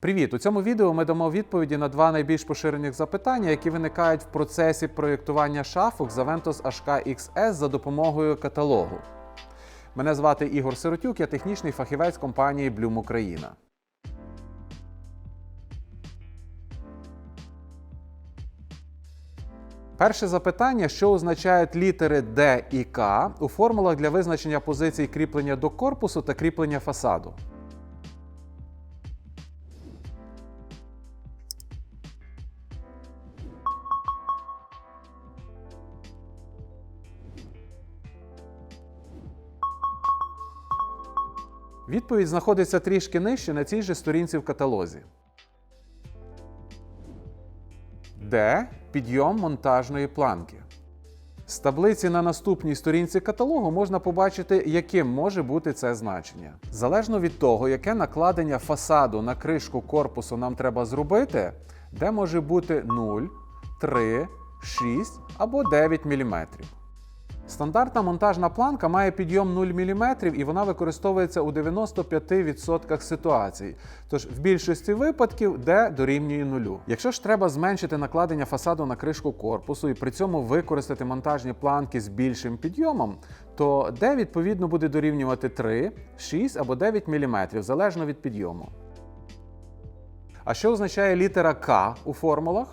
Привіт! У цьому відео ми дамо відповіді на два найбільш поширених запитання, які виникають в процесі проєктування шафок з Aventus HK XS за допомогою каталогу. Мене звати Ігор Сиротюк, я технічний фахівець компанії Bloom Україна. Перше запитання, що означають літери D і К у формулах для визначення позицій кріплення до корпусу та кріплення фасаду. Відповідь знаходиться трішки нижче на цій же сторінці в каталозі. Де підйом монтажної планки. З таблиці на наступній сторінці каталогу можна побачити, яким може бути це значення. Залежно від того, яке накладення фасаду на кришку корпусу нам треба зробити, де може бути 0, 3, 6 або 9 мм. Стандартна монтажна планка має підйом 0 мм і вона використовується у 95% ситуацій. Тож в більшості випадків D дорівнює нулю. Якщо ж треба зменшити накладення фасаду на кришку корпусу і при цьому використати монтажні планки з більшим підйомом, то D відповідно буде дорівнювати 3, 6 або 9 мм залежно від підйому. А що означає літера К у формулах?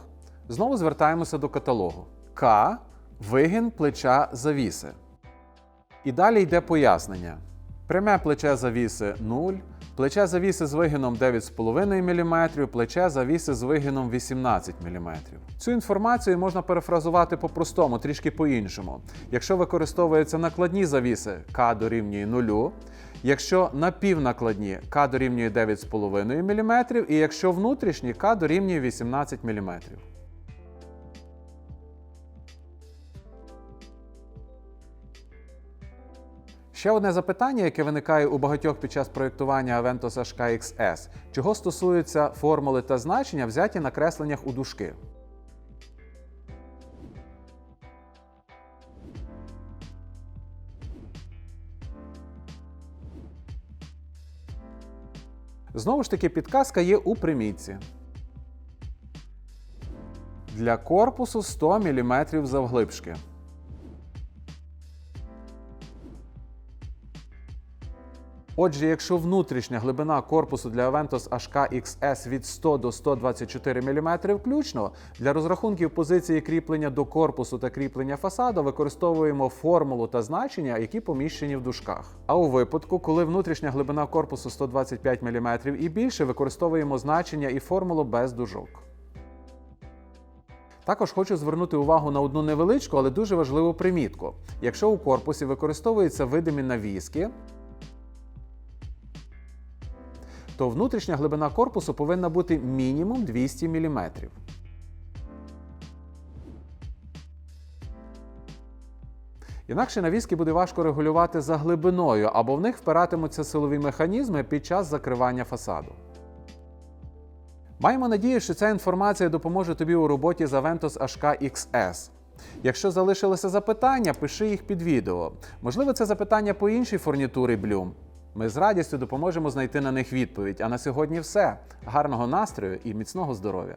Знову звертаємося до каталогу. К вигін плеча завіси. І далі йде пояснення. Пряме плече завіси 0, плече завіси з вигином 9,5 мм, плече завіси з вигином 18 мм. Цю інформацію можна перефразувати по-простому, трішки по-іншому. Якщо використовуються накладні завіси, К дорівнює 0, якщо напівнакладні К дорівнює 9,5 мм, і якщо внутрішні К дорівнює 18 мм. Ще одне запитання, яке виникає у багатьох під час проєктування Aventus HK XS. Чого стосується формули та значення, взяті на кресленнях у дужки. Знову ж таки, підказка є у примітці. Для корпусу 100 мм завглибшки. Отже, якщо внутрішня глибина корпусу для Aventus HK XS від 100 до 124 мм включно, для розрахунків позиції кріплення до корпусу та кріплення фасаду використовуємо формулу та значення, які поміщені в дужках. А у випадку, коли внутрішня глибина корпусу 125 мм і більше, використовуємо значення і формулу без дужок. Також хочу звернути увагу на одну невеличку, але дуже важливу примітку. Якщо у корпусі використовуються видимі навіски, то внутрішня глибина корпусу повинна бути мінімум 200 мм. Інакше навіски буде важко регулювати за глибиною, або в них впиратимуться силові механізми під час закривання фасаду. Маємо надію, що ця інформація допоможе тобі у роботі з Aventus HK XS. Якщо залишилися запитання, пиши їх під відео. Можливо, це запитання по іншій фурнітурі Bloom. Ми з радістю допоможемо знайти на них відповідь. А на сьогодні все. Гарного настрою і міцного здоров'я!